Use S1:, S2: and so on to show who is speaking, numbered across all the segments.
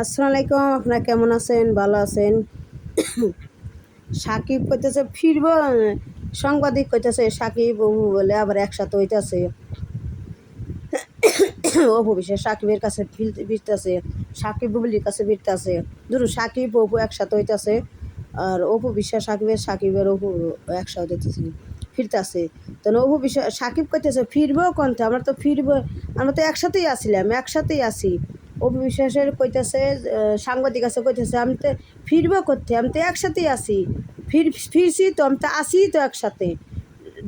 S1: আসসালামু আলাইকুম আপনারা কেমন আছেন? ভালো আছেন? সাকিব কইতেছে, ফিরব, সাংবাদিক কইতেছে, সাকিব, অপু বলে আবার একসাথে হইতেছে। অপু বিশেষ সাকিবের কাছে ফিরতে ফিরতেছে, সাকিব বুবলির কাছে ফিরতেছে। ধরুন সাকিব, অপু একসাথে হইতেছে, আর অপু বিশ্বাস সাকিবের সাকিবের অপু একসাথে হইতেছে। ফিরতেছে। তো অপু বিশ্বাস সাকিব কইতেছে, ফিরবো কোনটা আমরা তো ফিরবো আমরা তো একসাথেই আসিলাম, একসাথেই আসি। অপু বিশ্বাসের কইতেছে সাংবাদিক আছে, কইতেছে, আমি তো ফিরবো করতে আমি তো একসাথেই আসি। ফির ফিরছি তো, আমি তো আসি তো একসাথে।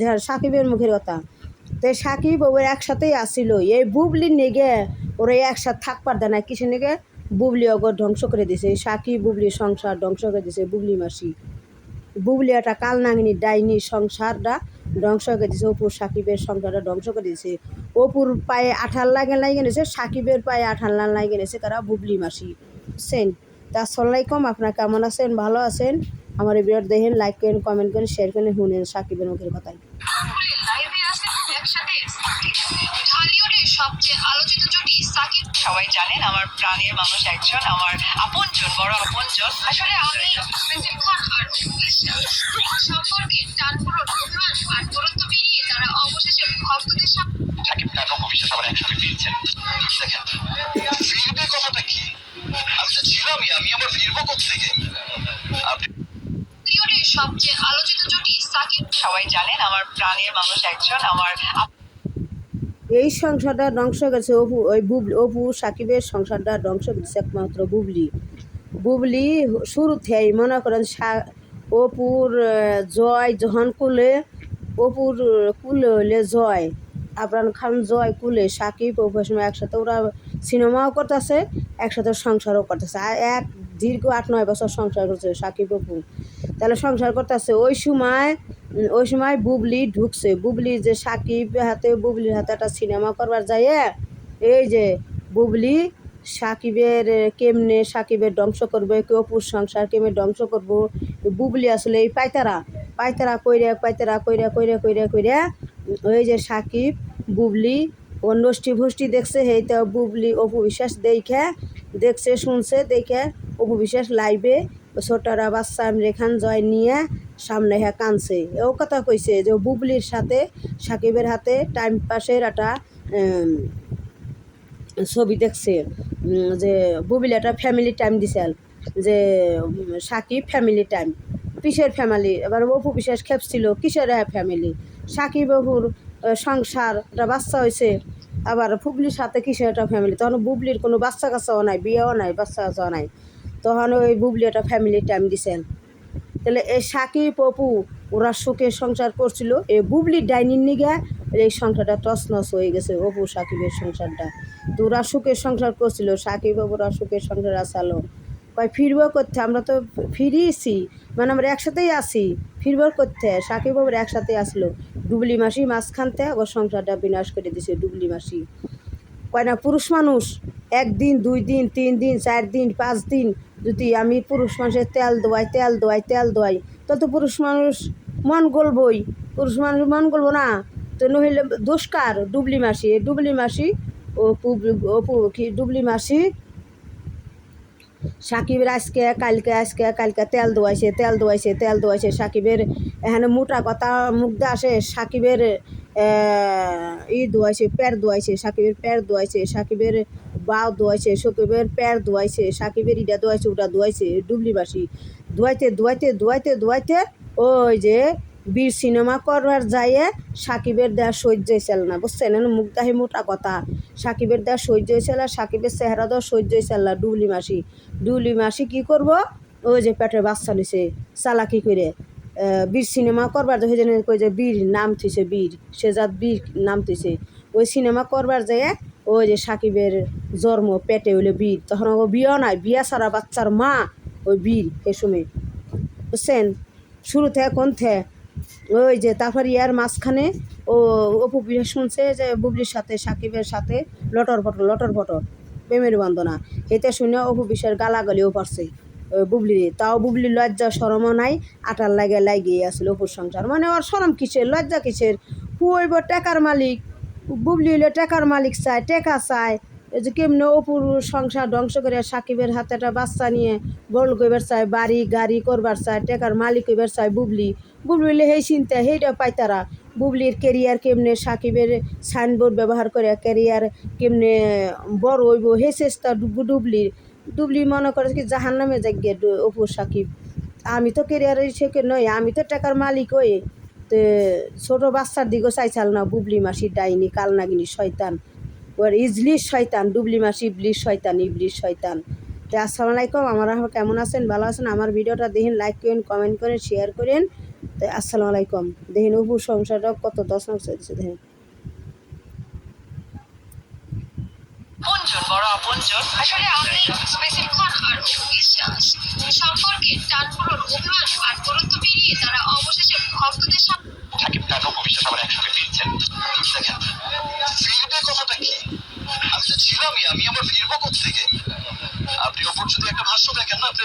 S1: ধর, সাকিবের মুখের কথা। তো সাকিব ওর একসাথেই আসিল। এই বুবলি নেগে ওরা একসাথে থাকবার দেয় না কিসে নেগে? বুবলি অগর ধ্বংস করে দিছে। সাকিব বুবলি সংসার ধ্বংস করে দিছে, বুবলি মাসি। বুবলি একটা কালনাগিনী ডাইনি সংসারটা ধ্বংস করে দিয়েছে। অপুর সাকিবের সংসারটা ধ্বংস করে দিয়েছে। অপুর পায়ে আঠাল লাগে লাগে নিয়েছে সাকিবের পায়ে আঠাল না লাগে নিয়েছে কারা? বুবলি মাসি। বুঝছেন তা আসসালামাইকুম আপনারা কেমন আছেন? ভালো আছেন? আমার এই ভিডিও দেখেন লাইক করেন কমেন্ট করেন শেয়ার করেন, শুনেন সাকিবের মুখের কথাই
S2: সবচেয়ে আলোচিত সাকিব
S3: সবাই জানেন আমার প্রাণের মানুষ একজন আমার আপনজন বড় আপনজন।
S2: আসলে আমি আর সম্পর্কে টানপুরো অভিমান আর দূরত্ব পেরিয়ে তারা অবশেষে ভক্তদের সামনে
S4: সাকিব একসাথে দেখেন ফিরবে কথাটা কি? আমি তো ছিলামই আমি আবার ফিরবো কোথেকে
S2: সবচেয়ে আলোচিত জুটি সাকিব।
S3: সবাই জানেন আমার প্রাণের মানুষ একজন আমার
S1: এই সংসারটা ধ্বংস গেছে। অপু, ওই বুবলি, অপু সাকিবের সংসারটা ধ্বংস গেছে একমাত্র বুবলি। বুবলি শুরু থেকেই মনে করেন অপুর জয় যখন কুলে, অপুর কুলে হলে জয়, আবরান খান জয় কুলে, সাকিব অপুর সময় একসাথে ওরা সিনেমাও করতেছে, একসাথে সংসারও করতেছে। আর এক দীর্ঘ আট নয় বছর সংসার করছে সাকিব অপু। তাহলে সংসার করতেছে। ওই সময় ওই সময় বুবলি ঢুকছে। বুবলি যে সাকিব হাতে, বুবলির হাতে একটা সিনেমা করবার যায় এই যে বুবলি সাকিবের কেমনে সাকিবের ধ্বংস করবে কে অপুর সংসার কেমনে ধ্বংস করব? বুবলি আসলে এই পাইতারা পাইতারা কইরা পাইতারা কইরা কইরা কইরা কইরা, ওই যে সাকিব, বুবলি, ও নষ্টি ভষ্টি দেখছে তো বুবলি অপু বিশ্বাস দেখে, দেখছে, শুনছে, দেখে অপু বিশ্বাস লাইভে ছোটরা বাচ্চা আমি খান জয় নিয়ে সামনে হ্যাঁ কানছে। ও কথা কইছে যে বুবলির সাথে, সাকিবের হাতে টাইম পাসের একটা ছবি দেখছে যে বুবলি একটা ফ্যামিলি টাইম দিছিল যে সাকিব ফ্যামিলি টাইম কিসের ফ্যামিলি এবার অপু বিশ্বাস খেপছিল, কিসের হ্যাঁ ফ্যামিলি সাকিব অপুর সংসার, একটা বাচ্চা হয়েছে আবার বুবলির সাথে কিসের একটা ফ্যামিলি তখন বুবলির কোনো বাচ্চা কাচ্চাও নাই, বিয়েও নাই বাচ্চা কাচ্চাও নাই। তখন ওই বুবলি একটা ফ্যামিলি টাইম দিছেন। তাহলে এই সাকিব অপু, ওরা সুখে সংসার করছিল। এই বুবলি ডাইনির নিগে এই সংসারটা তছনছ হয়ে গেছে, অপু সাকিবের সংসারটা। তো ওরা সুখের সংসার করছিল, সাকিব অপুরা সুখের সংসার আসালো কয়, ফিরবো করতে? আমরা তো ফিরিয়েছি। মানে আমরা একসাথেই আসি ফিরবো করতে? সাকিব বাবুর একসাথে আসলো ডুবলি মাসি মাঝখানতে ওর সংসারটা বিনাশ করে দিছে ডুবলি মাসি। কয় না, পুরুষ মানুষ, একদিন, দুই দিন, তিন দিন, চার দিন, পাঁচ দিন যদি আমি পুরুষ মানুষের তেল দোয়াই তেল দোয়াই তেল দোয়াই তত পুরুষ মানুষ মন গলবই। পুরুষ মানুষ মন গলবো না। তো নইলে দোষকার ডুবলি মাসি। ডুবলি মাসি, ও কি? ডুবলি মাসি। সাকিবের আজকে, কালকে আজকে, কালকে তেল দোয়াইছে তেল দোয়াইছে তেল দোয়াইছে সাকিবের। এখানে মোটা কথা দিয়ে আসে, সাকিবের ই দোয়াইছে প্যার দোয়াইছে, সাকিবের প্যার দোয়াইছে, সাকিবের বাও দোয়াইছে সাকিবের প্যার দোয়াইছে সাকিবের ইটা দোয়াইছে ওটা দোয়াইছে ডুবলিবাসী। দোয়াইতে দোয়াইতে দোয়াইতে দোয়াইতে ওই যে বীর সিনেমা করবার যাইয়ে সাকিবের দেয়া সহ্য হয়েছিল না, বুঝছেন? মুখ দাহি মোটা কথা। সাকিবের দেয়া সহ্য হয়েছিল আর সাকিবের চেহারা দেওয়া সহ্য হয়েছিল না ডুবলি মাসি ডুবলি মাসি কী করব? ওই যে পেটের বাচ্চা নিছে, চালাকি করে। বীর সিনেমা করবার যে যে বীর নাম থুইছে, বীর। সেজাত বীর নাম থুইছে। ওই সিনেমা করবার যেয়ে ওই যে সাকিবের জন্ম, পেটে হইলে বীর। তখন ও বিয়া নাই, বিয়া ছাড়া বাচ্চার মা ওই বীর এ সময়। বুঝছেন? শুরু থেকে কোন থেকে ওই যে তারপর ইয়ার মাঝখানে ও অপু শুনছে যে বুবলির সাথে, সাকিবের সাথে লটর পটর লটর পটর প্রেমের বন্দনা। এতে শুনে অপু বিশ্বের গালাগালিও পারছে বুবলি। তাও বুবলি লজ্জা সরমও নাই, আটার লাগে লাগিয়ে আসলে অপুর সংসার। মানে ওর সরম কিসের? লজ্জা কিসের? হুইব টাকার মালিক। বুবলি হইলে টাকার মালিক চায়, টাকা চায়। এই যে কেমনে অপুর সংসার ধ্বংস করে সাকিবের হাতে একটা বাচ্চা নিয়ে বড় কইবার চায়, বাড়ি গাড়ি করবার চায়, টাকার মালিক হইবার চায় বুবলি। বুবলি হইলে সেই চিন্তা সেইটা পাই তারা। বুবলির কেরিয়ার কেমনে সাকিবের সাইনবোর্ড ব্যবহার করে কেরিয়ার কেমনে বড় হইব সেই চেষ্টা ডুব- ডুবলির। ডুবলি মনে করে কি জাহান নামে যাগে অপু সাকিব। আমি তো কেরিয়ারের শেখে নই, আমি তো টাকার মালিক হই। তো ছোটো বাচ্চার দিকেও চাইছাল না বুবলি মাসি ডাইনি, কালনাগিনী শয়তান। ওর ইজলিশ শয়তান ডুবলি মাসি ইবলিশ শয়তান ইবলিশ শয়তান। তো আসসালামু আলাইকুম, আমার কেমন আছেন? ভালো আছেন? আমার ভিডিওটা দেখেন, লাইক করেন, কমেন্ট করেন শেয়ার করেন। তো আসসালামু আলাইকুম। দেখেন উপর সংসারটা কত দশ নাম চলছে দেখেন।
S3: আপনজন বড় আপনজন।
S2: আসলে আমি স্পেসিফিক আর বিশ্বাস সম্পর্কের টান পূরণ অভিমান আর গুরুত্ব পেরিয়ে তারা অবশেষে ভক্তদের সামনে
S4: সাকিব খান ও বিশ্বাস একসাথে ফিরছেন। দেখেন ফিরবে কথাটা কি? আমি তো ছিলামই আমি আমার ফিরবো কোথেকে আপনি ওপর যদি একটা ভাষ্য দেখেন না আপনি